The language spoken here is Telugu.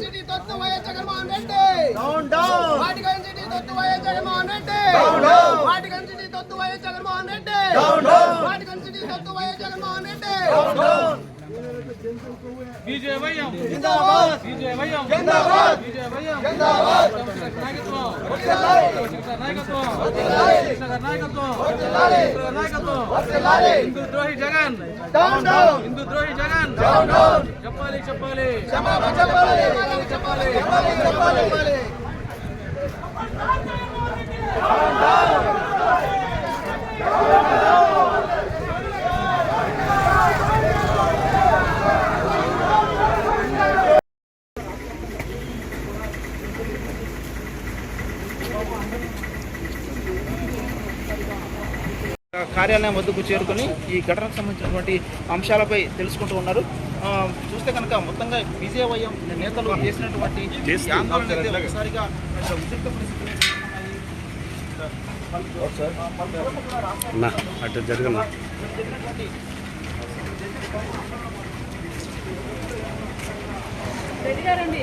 City తొత్తు YS Jaganmohan Reddy Jaganmohan Reddy Down, down. Vatican city తొత్తు YS Jaganmohan Reddy Down, down. Vatican city తొత్తు YS Jaganmohan Reddy down down విజయవయం జిందాబాద్ విజయవయం జిందాబాద్ విజయవయం జిందాబాద్ నాయకత్వం వర్ధిల్లాలి నాయకత్వం వర్ధిల్లాలి నాయకత్వం వర్ధిల్లాలి నాయకత్వం వర్ధిల్లాలి హిందూ ద్రోహి జగన్ డౌన్ డౌన్ హిందూ ద్రోహి జగన్ డౌన్ డౌన్ చెప్పాలి చెప్పాలి చెప్పాలి చెప్పాలి చెప్పాలి చెప్పాలి కార్యాలయం వద్దకు చేరుకొని ఈ ఘటనకు సంబంధించినటువంటి అంశాలపై తెలుసుకుంటూ ఉన్నారు. చూస్తే కనుక మొత్తంగా విజయవయం నేతలు చేసినటువంటి ఆందోళన అయితే ఒకసారిగా ఉద్రిక్త పరిస్థితులు అటు రెడ్డి గారండి